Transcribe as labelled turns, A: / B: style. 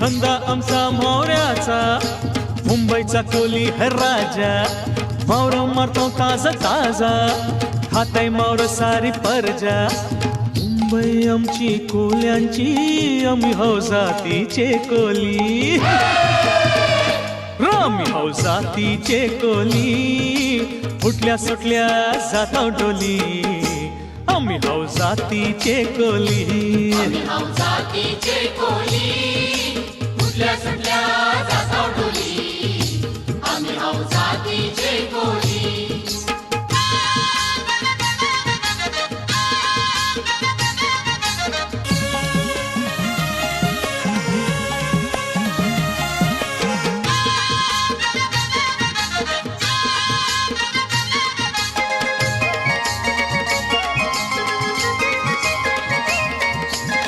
A: धंदा आमचा मोऱ्याचा. मुंबईचा कोली हर राजा. मावर मारतो ताजा ताजा. खाताय मावर सारी परजा. मुंबई आमची कोल्यांची आम्ही हो जातीचे कोली. रामी हो जातीचे कोली. फुटल्या सुटल्या जाता डोली. आम्ही हो जातीचे कोली.
B: हो जातीचे कोली. Chico